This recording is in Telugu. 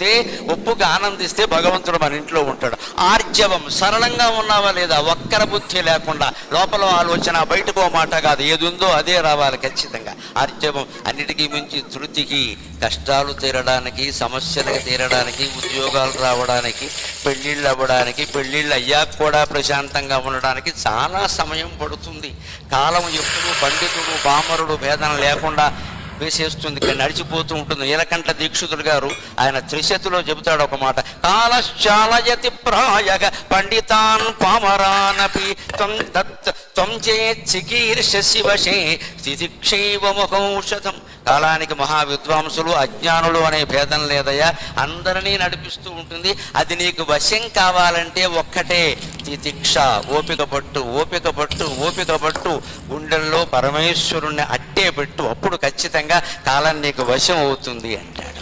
తే ఒప్పుగా ఆనందిస్తే భగవంతుడు మన ఇంట్లో ఉంటాడు. ఆర్జవం సరళంగా ఉన్నావా లేదా ఒక్కర బుద్ధి లేకుండా లోపల ఆలోచన బయటకు ఓ మాట కాదు ఏది ఉందో అదే రావాలి ఖచ్చితంగా. ఆర్జవం అన్నిటికీ మించి తృతికి కష్టాలు తీరడానికి సమస్యలకు తీరడానికి ఉద్యోగాలు రావడానికి పెళ్ళిళ్ళు అవ్వడానికి పెళ్ళిళ్ళు అయ్యాక కూడా ప్రశాంతంగా ఉండడానికి చాలా సమయం పడుతుంది. కాలం ఎప్పుడు పండితుడు పామరుడు భేదన లేకుండా వేసేస్తుంది ఇక్కడ నడిచిపోతూ ఉంటుంది. నీలకంఠ దీక్షితుడు గారు ఆయన త్రిశతిలో చెబుతాడు ఒక మాట. కాలశాలయతి ప్రాయగ పండితాన్ పామరానపి త్వం దత్ త్వం చే చికీర్షసి వశే స్థితిక్షైవ కాలానికి మహా విద్వాంసులు అజ్ఞానులు అనే భేదం లేదయ్యా. అందరినీ నడిపిస్తూ ఉంటుంది. అది నీకు వశం కావాలంటే ఒక్కటే తితిక్ష ఓపిక పట్టు ఓపిక పట్టు ఓపిక పట్టు. గుండెల్లో పరమేశ్వరుణ్ణి అట్టే పెట్టు అప్పుడు ఖచ్చితంగా కాలం నీకు వశం అవుతుంది అంటాడు.